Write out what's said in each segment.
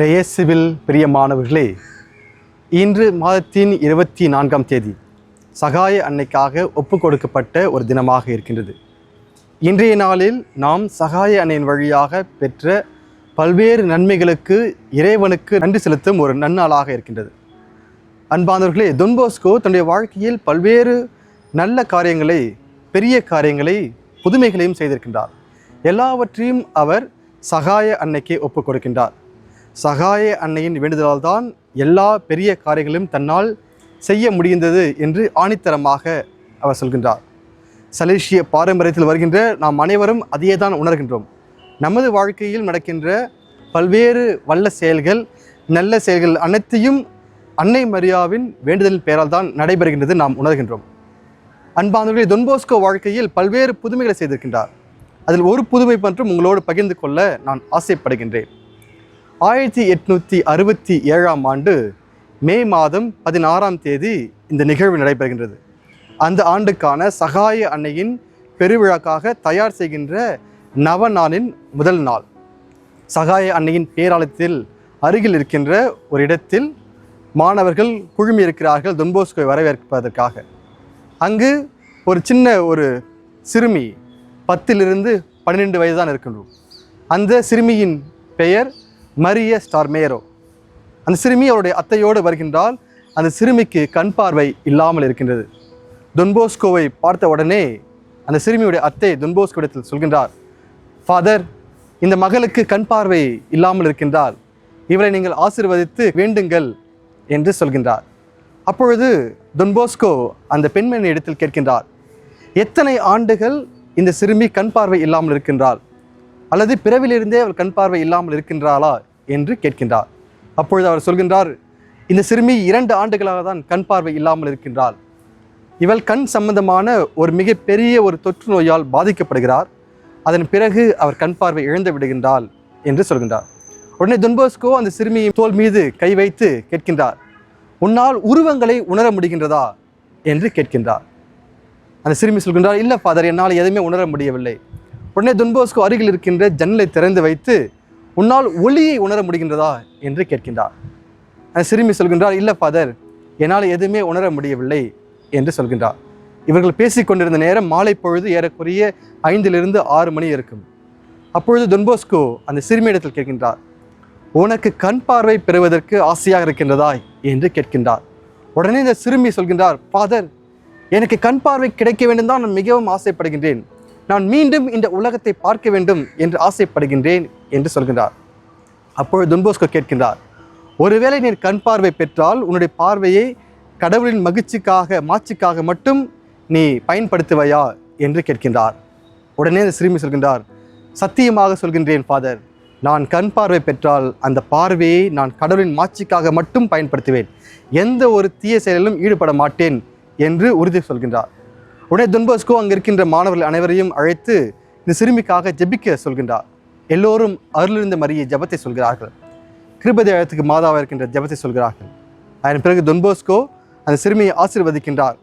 இயேசுவில் பிரியமானவர்களே இன்று மாதத்தின் இருபத்தி நான்காம் தேதி சகாய அன்னைக்காக ஒப்பு கொடுக்கப்பட்ட ஒரு தினமாக இருக்கின்றது. இன்றைய நாளில் நாம் சகாய அன்னையின் வழியாக பெற்ற பல்வேறு நன்மைகளுக்கு இறைவனுக்கு நன்றி செலுத்தும் ஒரு நன்னாளாக இருக்கின்றது. அன்பானவர்களே தொன்போஸ்கோ தன்னுடைய வாழ்க்கையில் பல்வேறு நல்ல காரியங்களை பெரிய காரியங்களை புதுமைகளையும் செய்திருக்கின்றார். எல்லாவற்றையும் அவர் சகாய அன்னைக்கு ஒப்புக் கொடுக்கின்றார். சகாய அன்னையின் வேண்டுதலால் தான் எல்லா பெரிய காரியங்களும் தன்னால் செய்ய முடிந்தது என்று ஆணித்தரமாக அவர் சொல்கின்றார். சலேஷிய பாரம்பரியத்தில் வருகின்ற நாம் அனைவரும் அதையே தான் உணர்கின்றோம். நமது வாழ்க்கையில் நடக்கின்ற பல்வேறு வல்ல செயல்கள் நல்ல செயல்கள் அனைத்தையும் அன்னை மரியாவின் வேண்டுதலின் பெயரால் தான் நடைபெறுகின்றது நாம் உணர்கின்றோம். அன்பானவர்களே தொன்போஸ்கோ வாழ்க்கையில் பல்வேறு புதுமைகளை செய்திருக்கின்றார். அதில் ஒரு புதுமை பற்றும் உங்களோடு பகிர்ந்து கொள்ள நான் ஆசைப்படுகின்றேன். ஆயிரத்தி எட்நூற்றி அறுபத்தி ஏழாம் ஆண்டு மே மாதம் பதினாறாம் தேதி இந்த நிகழ்வு நடைபெறுகின்றது. அந்த ஆண்டுக்கான சகாய அன்னையின் பெருவிழாக்காக தயார் செய்கின்ற நவநாளின் முதல் நாள். சகாய அன்னையின் பேராலயத்தில் அருகில் இருக்கின்ற ஒரு இடத்தில் மாணவர்கள் குழுமி இருக்கிறார்கள் தொன்போஸ்கோவை வரவேற்பதற்காக. அங்கு ஒரு சின்ன ஒரு சிறுமி பத்திலிருந்து பன்னிரெண்டு வயது தான் இருக்கின்றோம். அந்த சிறுமியின் பெயர் மரிய ஸ்டார்மேரோ அந்த சிறுமி அவருடைய அத்தையோடு வருகின்றால் அந்த சிறுமிக்கு கண் பார்வை இல்லாமல் இருக்கின்றது. தொன்போஸ்கோவை பார்த்த உடனே அந்த சிறுமியுடைய அத்தை தொன்போஸ்கோவிடத்தில் சொல்கின்றார் ஃபாதர் இந்த மகளுக்கு கண் பார்வை இல்லாமல் இருக்கின்றால் இவரை நீங்கள் ஆசீர்வதித்து வேண்டுங்கள் என்று சொல்கின்றார். அப்பொழுது தொன்போஸ்கோ அந்த பெண்மணி இடத்தில் கேட்கின்றார் எத்தனை ஆண்டுகள் இந்த சிறுமி கண் பார்வை இல்லாமல் இருக்கின்றாள்? அல்லது பிறவிலிருந்தே அவள் கண் பார்வை இல்லாமல் இருக்கின்றாளா? என்று கேட்கின்றார். அப்பொழுது அவர் சொல்கின்றார் இந்த சிறுமி இரண்டு ஆண்டுகளாக தான் கண் பார்வை இல்லாமல் இருக்கின்றாள். இவள் கண் சம்பந்தமான ஒரு மிகப்பெரிய ஒரு தொற்று நோயால் பாதிக்கப்படுகிறார். அதன் பிறகு அவர் கண் பார்வை இழந்து விடுகின்றாள் என்று சொல்கின்றார். உடனே துன்போஸ்கோ அந்த சிறுமியின் தோல் மீது கை வைத்து கேட்கின்றார் உன்னால் உருவங்களை உணர முடிகின்றதா? என்று கேட்கின்றார். அந்த சிறுமி சொல்கின்றார் இல்லை ஃபாதர் என்னால் எதுவுமே உணர முடியவில்லை. உடனே துன்போஸ்கோ அருகில் இருக்கின்ற ஜன்னலை திறந்து வைத்து உன்னால் ஒளியை உணர முடிகின்றதா என்று கேட்கின்றார். அந்த சிறுமி சொல்கின்றார் இல்லை ஃபாதர் என்னால் எதுவுமே உணர முடியவில்லை என்று சொல்கின்றார். இவர்கள் பேசிக் கொண்டிருந்த நேரம் மாலை பொழுது ஏறக்குறைய ஐந்திலிருந்து ஆறு மணி இருக்கும். அப்பொழுது தொன்போஸ்கோ அந்த சிறுமியிடத்தில் கேட்கின்றார் உனக்கு கண் பார்வை பெறுவதற்கு ஆசையாக இருக்கின்றதா என்று கேட்கின்றார். உடனே இந்த சிறுமி சொல்கின்றார் ஃபாதர் எனக்கு கண் பார்வை கிடைக்க வேண்டும் தான் நான் மிகவும் ஆசைப்படுகின்றேன். நான் மீண்டும் இந்த உலகத்தை பார்க்க வேண்டும் என்று ஆசைப்படுகின்றேன். என்று சொல்கின்றார். அப்பொழுது துன்போஸ்கோ கேட்கின்றார் ஒருவேளை நீ கண் பார்வை பெற்றால் உன்னுடைய பார்வையை கடவுளின் மகிழ்ச்சிக்காக மாட்சிக்காக மட்டும் நீ பயன்படுத்துவையா? என்று கேட்கின்றார். உடனே அந்த சிறுமி சொல்கின்றார் சத்தியமாக சொல்கின்றேன் ஃபாதர். நான் கண் பார்வை பெற்றால் அந்த பார்வையை நான் கடவுளின் மாட்சிக்காக மட்டும் பயன்படுத்துவேன். எந்த ஒரு தீய செயலிலும் ஈடுபட மாட்டேன் என்று உறுதி சொல்கின்றார். உடனே துன்போஸ்கோ அங்கே இருக்கின்ற மாணவர்கள் அனைவரையும் அழைத்து இந்த சிறுமிக்காக ஜெபிக்க சொல்கின்றார். எல்லோரும் அருளிருந்த மரியை ஜெபத்தை சொல்கிறார்கள். கிருபதேவத்துக்கு மாதாவாக இருக்கின்ற ஜெபத்தை சொல்கிறார்கள். அதன் பிறகு தொன்போஸ்கோ அந்த சிறுமியை ஆசீர்வதிக்கின்றார்.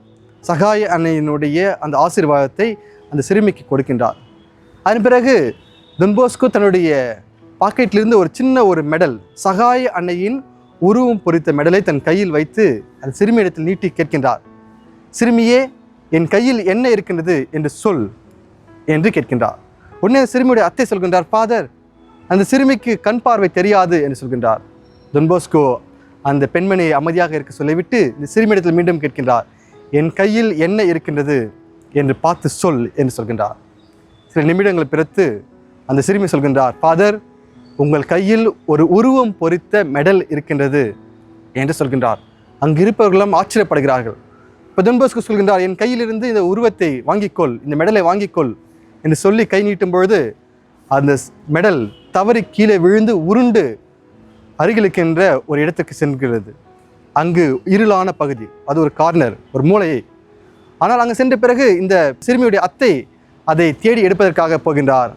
சகாய அன்னையினுடைய அந்த ஆசீர்வாதத்தை அந்த சிறுமிக்கு கொடுக்கின்றார். அதன் பிறகு தொன்போஸ்கோ தன்னுடைய பாக்கெட்டிலிருந்து ஒரு சின்ன ஒரு மெடல் சகாய அன்னையின் உருவம் பொறித்த மெடலை தன் கையில் வைத்து அந்த சிறுமியிடத்தில் நீட்டி கேட்கின்றார். சிறுமியே என் கையில் என்ன இருக்கின்றது என்று சொல் என்று கேட்கின்றார். உடனே அந்த சிறுமியுடைய அத்தை சொல்கின்றார் ஃபாதர் அந்த சிறுமிக்கு கண் பார்வை தெரியாது என்று சொல்கின்றார். தொன்போஸ்கோ அந்த பெண்மணியை அமைதியாக இருக்க சொல்லிவிட்டு இந்த சிறுமியிடத்தில் மீண்டும் கேட்கின்றார் என் கையில் என்ன இருக்கின்றது என்று பார்த்து சொல் என்று சொல்கின்றார். சில நிமிடங்கள் பிறத்து அந்த சிறுமி சொல்கின்றார் ஃபாதர் உங்கள் கையில் ஒரு உருவம் பொறித்த மெடல் இருக்கின்றது என்று சொல்கின்றார். அங்கு இருப்பவர்களும் ஆச்சரியப்படுகிறார்கள் இப்போ தொன்போஸ்கோ சொல்கின்றார் என் கையிலிருந்து இந்த உருவத்தை வாங்கிக்கொள் இந்த மெடலை வாங்கிக்கொள் என்று சொல்லி கை நீட்டும் பொழுது அந்த ஸ்- மெடல் தவறி கீழே விழுந்து உருண்டு அருகிலுக்கின்ற ஒரு இடத்துக்கு சென்றுகிறது அங்கு இருளான பகுதி அது ஒரு கார்னர் ஒரு மூலையை. ஆனால் அங்கு சென்ற பிறகு இந்த சிறுமியுடைய அத்தை அதை தேடி எடுப்பதற்காக போகின்றார்.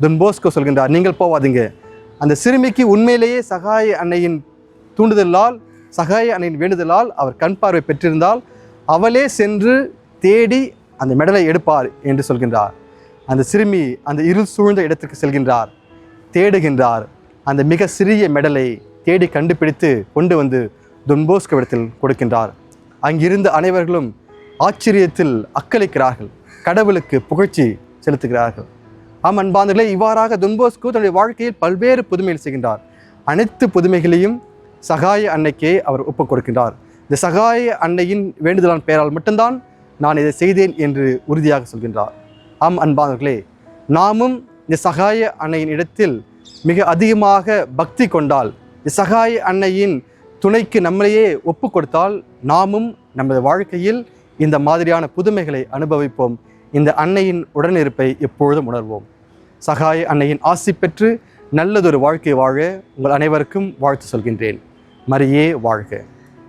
துன்போஸ்கோ சொல்கின்றார் நீங்கள் போவாதீங்க. அந்த சிறுமிக்கு உண்மையிலேயே சகாய அன்னையின் தூண்டுதலால் சகாய அன்னையின் வேண்டுதலால் அவர் கண் பார்வை பெற்றிருந்தால் அவளே சென்று தேடி அந்த மெடலை எடுப்பார் என்று சொல்கின்றார். அந்த சிறுமி அந்த இருள் சூழ்ந்த இடத்துக்கு செல்கின்றார் தேடுகின்றார். அந்த மிக சிறிய மெடலை தேடி கண்டுபிடித்து கொண்டு வந்து தொன்போஸ்கோவிடத்தில் கொடுக்கின்றார். அங்கிருந்த அனைவர்களும் ஆச்சரியத்தில் அக்களிக்கிறார்கள் கடவுளுக்கு புகழ்ச்சி செலுத்துகிறார்கள். ஆம் அன்பாந்தர்களே இவ்வாறாக தொன்போஸ்கோ தன்னுடைய வாழ்க்கையில் பல்வேறு புதுமைகள் செய்கின்றார். அனைத்து புதுமைகளையும் சகாய அன்னைக்கே அவர் ஒப்புக் கொடுக்கின்றார். இந்த சகாய அன்னையின் வேண்டுதலான் பெயரால் மட்டும்தான் நான் இதை செய்தேன் என்று உறுதியாக சொல்கின்றார். ஆம் அன்பானவர்களே நாமும் இந்த சகாய அன்னையின் இடத்தில் மிக அதிகமாக பக்தி கொண்டால் இந்த சகாய அன்னையின் துணைக்கு நம்மளையே ஒப்பு கொடுத்தால் நாமும் நமது வாழ்க்கையில் இந்த மாதிரியான புதுமைகளை அனுபவிப்போம். இந்த அன்னையின் உடனிருப்பை எப்பொழுதும் உணர்வோம். சகாய அன்னையின் ஆசி பெற்று நல்லதொரு வாழ்க்கை வாழ உங்கள் அனைவருக்கும் வாழ்த்து சொல்கின்றேன். மரியே வாழ்க.